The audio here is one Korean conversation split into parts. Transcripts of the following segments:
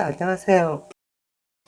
자, 안녕하세요.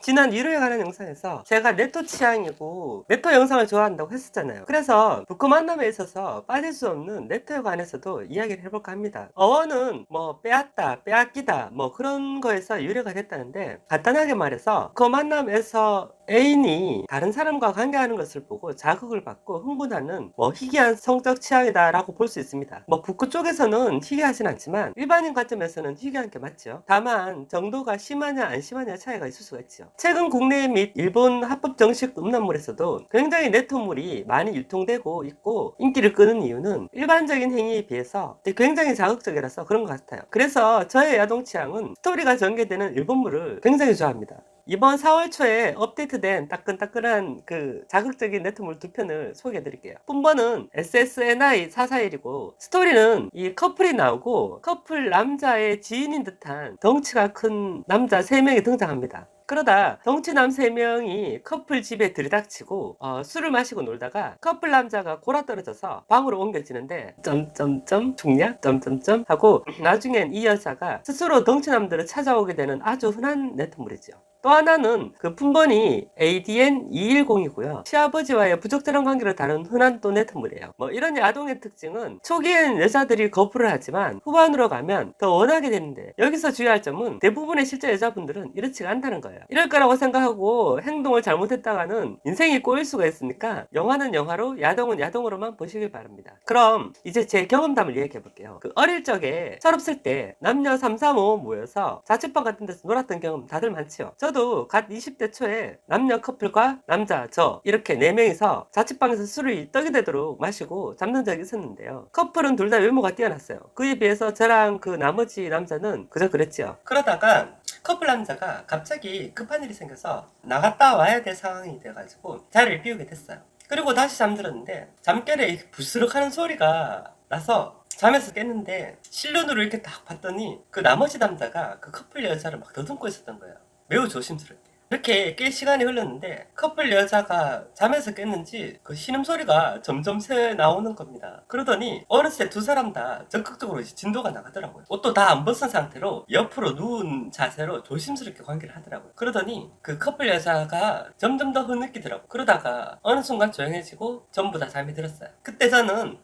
지난 일요일에 관한 영상에서 제가 네토 취향이고 네토 영상을 좋아한다고 했었잖아요. 그래서 북구 만남에 있어서 빠질 수 없는 네토에 관해서도 이야기를 해볼까 합니다. 어원은 뭐 빼앗다, 빼앗기다 뭐 그런 거에서 유래가 됐다는데 간단하게 말해서 그 만남에서 애인이 다른 사람과 관계하는 것을 보고 자극을 받고 흥분하는 뭐 희귀한 성적 취향이다라고 볼 수 있습니다. 뭐 북구 쪽에서는 희귀하진 않지만 일반인 관점에서는 희귀한 게 맞죠. 다만 정도가 심하냐 안 심하냐 차이가 있을 수가 있죠. 최근 국내 및 일본 합법 정식 음란물에서도 굉장히 네토물이 많이 유통되고 있고 인기를 끄는 이유는 일반적인 행위에 비해서 굉장히 자극적이라서 그런 것 같아요. 그래서 저의 야동 취향은 스토리가 전개되는 일본물을 굉장히 좋아합니다. 이번 4월 초에 업데이트된 따끈따끈한 그 자극적인 네트물 두 편을 소개해 드릴게요. 본번은 SSNI 441이고 스토리는 이 커플이 나오고 커플 남자의 지인인 듯한 덩치가 큰 남자 3명이 등장합니다. 그러다 덩치 남 3명이 커플 집에 들이닥치고 어, 술을 마시고 놀다가 커플 남자가 골아 떨어져서 방으로 옮겨지는데 점점점 죽냐? 점점점 하고 나중엔 이 여자가 스스로 덩치 남들을 찾아오게 되는 아주 흔한 네트물이죠. 또 하나는 그 품번이 ADN210이고요. 시아버지와의 부적절한 관계를 다룬 흔한 또 네트물이에요. 뭐 이런 야동의 특징은 초기엔 여자들이 거부를 하지만 후반으로 가면 더 원하게 되는데 여기서 주의할 점은 대부분의 실제 여자분들은 이렇지가 않다는 거예요. 이럴 거라고 생각하고 행동을 잘못했다가는 인생이 꼬일 수가 있으니까 영화는 영화로 야동은 야동으로만 보시길 바랍니다. 그럼 이제 제 경험담을 얘기해 볼게요. 그 어릴 적에 철없을 때 남녀 3, 4, 5 모여서 자취방 같은 데서 놀았던 경험 다들 많죠. 저도 갓 20대 초에 남녀 커플과 남자, 저 이렇게 4명이서 자취방에서 술을 떡이 되도록 마시고 잠든 적이 있었는데요. 커플은 둘 다 외모가 뛰어났어요. 그에 비해서 저랑 그 나머지 남자는 그저 그랬지요. 그러다가 커플 남자가 갑자기 급한 일이 생겨서 나갔다 와야 될 상황이 돼가지고 자리를 비우게 됐어요. 그리고 다시 잠들었는데 잠결에 이렇게 부스럭 하는 소리가 나서 잠에서 깼는데 실눈으로 이렇게 딱 봤더니 그 나머지 남자가 그 커플 여자를 막 더듬고 있었던 거예요. 매우 조심스럽게. 이렇게 꽤 시간이 흘렀는데 커플 여자가 잠에서 깼는지 그 신음소리가 점점 새 나오는 겁니다. 그러더니 어느새 두 사람 다 적극적으로 진도가 나가더라고요. 옷도 다 안 벗은 상태로 옆으로 누운 자세로 조심스럽게 관계를 하더라고요. 그러더니 그 커플 여자가 점점 더 흐느끼더라고요. 그러다가 어느 순간 조용해지고 전부 다 잠이 들었어요. 그때 저는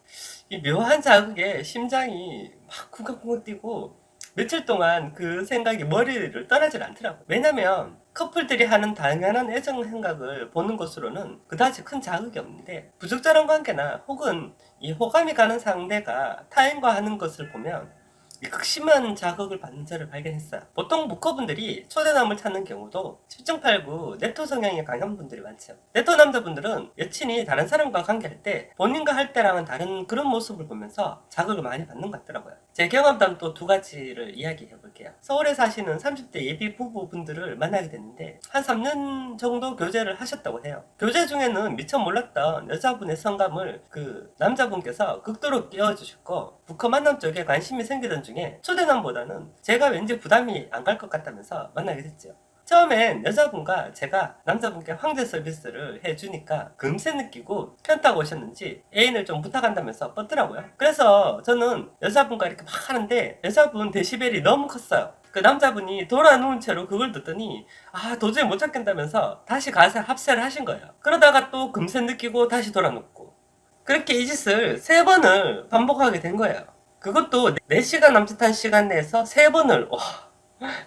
이 묘한 자극에 심장이 막 쿵쾅쿵쾅 뛰고 며칠 동안 그 생각이 머리를 떠나질 않더라고요. 왜냐면 커플들이 하는 당연한 애정 행각을 보는 것으로는 그다지 큰 자극이 없는데 부적절한 관계나 혹은 이 호감이 가는 상대가 타인과 하는 것을 보면 이 극심한 자극을 받는 자를 발견했어요. 보통 무커분들이 초대남을 찾는 경우도 10중8구 네토 성향이 강한 분들이 많죠. 네토 남자분들은 여친이 다른 사람과 관계할 때 본인과 할 때랑은 다른 그런 모습을 보면서 자극을 많이 받는 것 같더라고요. 제 경험담 또 두 가지를 이야기해 볼게요. 서울에 사시는 30대 예비 부부분들을 만나게 됐는데 한 3년 정도 교제를 하셨다고 해요. 교제 중에는 미처 몰랐던 여자분의 성감을 그 남자분께서 극도로 끼워주셨고 북커 만남 쪽에 관심이 생기던 중에 초대남보다는 제가 왠지 부담이 안 갈 것 같다면서 만나게 됐죠. 처음엔 여자분과 제가 남자분께 황제 서비스를 해주니까 금세 느끼고 편타고 오셨는지 애인을 좀 부탁한다면서 뻗더라고요. 그래서 저는 여자분과 이렇게 막 하는데 여자분 데시벨이 너무 컸어요. 그 남자분이 돌아 누운 채로 그걸 듣더니 아 도저히 못 찾겠다면서 다시 가서 합세를 하신 거예요. 그러다가 또 금세 느끼고 다시 돌아 눕고 그렇게 이 짓을 세 번을 반복하게 된 거예요. 그것도 4시간 남짓한 시간 내에서 세 번을 와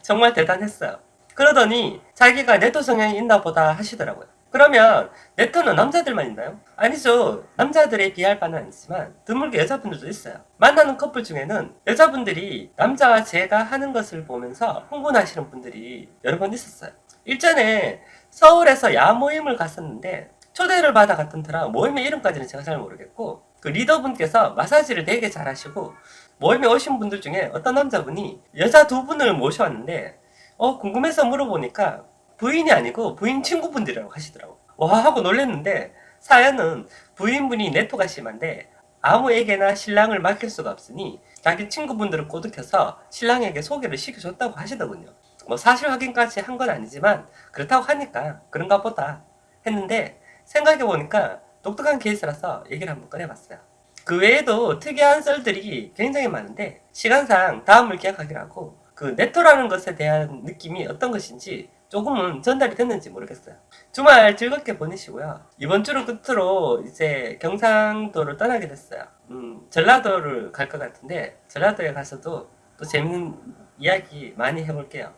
정말 대단했어요. 그러더니 자기가 네토 성향이 있나 보다 하시더라고요. 그러면 네토는 남자들만 있나요? 아니죠. 남자들에 비할 바는 아니지만 드물게 여자분들도 있어요. 만나는 커플 중에는 여자분들이 남자와 제가 하는 것을 보면서 흥분하시는 분들이 여러 번 있었어요. 일전에 서울에서 야 모임을 갔었는데 초대를 받아 갔던 터라 모임의 이름까지는 제가 잘 모르겠고 그 리더분께서 마사지를 되게 잘하시고 모임에 오신 분들 중에 어떤 남자분이 여자 두 분을 모셔왔는데 어 궁금해서 물어보니까 부인이 아니고 부인 친구분들이라고 하시더라고. 와 하고 놀랬는데 사연은 부인분이 네토가 심한데 아무에게나 신랑을 맡길 수가 없으니 자기 친구분들을 꼬드겨서 신랑에게 소개를 시켜줬다고 하시더군요. 뭐 사실 확인까지 한 건 아니지만 그렇다고 하니까 그런가 보다 했는데 생각해 보니까 독특한 케이스라서 얘기를 한번 꺼내봤어요. 그 외에도 특이한 썰들이 굉장히 많은데 시간상 다음을 기약하기로 하고 그그 네토라는 것에 대한 느낌이 어떤 것인지 조금은 전달이 됐는지 모르겠어요. 주말 즐겁게 보내시고요. 이번 주를 끝으로 이제 경상도를 떠나게 됐어요. 음, 전라도를 갈 것 같은데 전라도에 가서도 또 재밌는 이야기 많이 해볼게요.